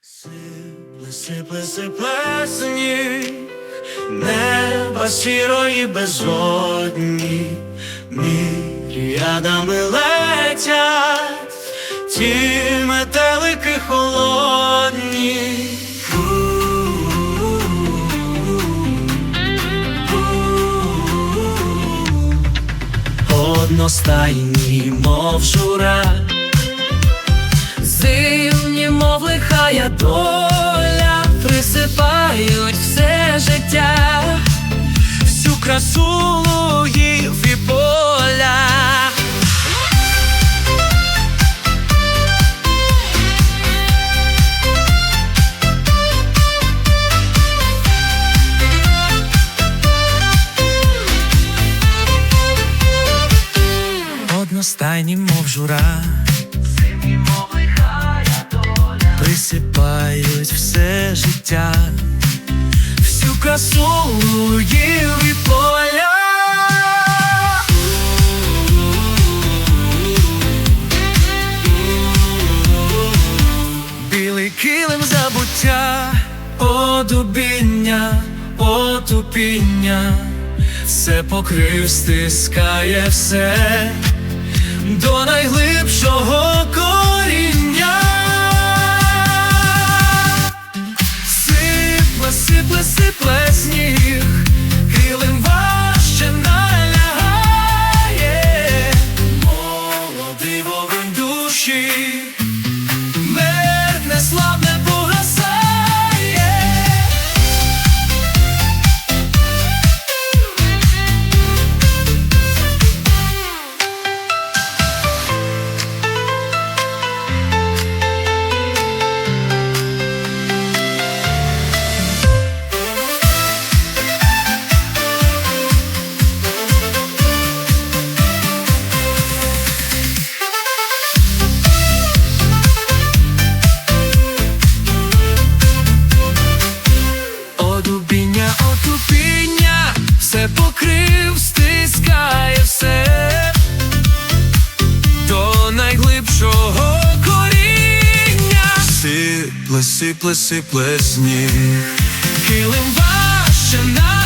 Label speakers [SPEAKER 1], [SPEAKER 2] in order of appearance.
[SPEAKER 1] Сипле, сипле, сипле сніг, неба сірої безодні, мірядами летять, ті метелики холодні. Одностайні, мов жура,
[SPEAKER 2] Зимні, мов лихая доля, присипають все життя.
[SPEAKER 1] всю красу лугів і поля. Одностайні, мов жура, присипають все життя, всю красу лугів і поля. Білий килим забуття, одубіння, отупіння, все покрив, стискає все до найглибшого меркне славне Сипле, сипле, сипле килим важче на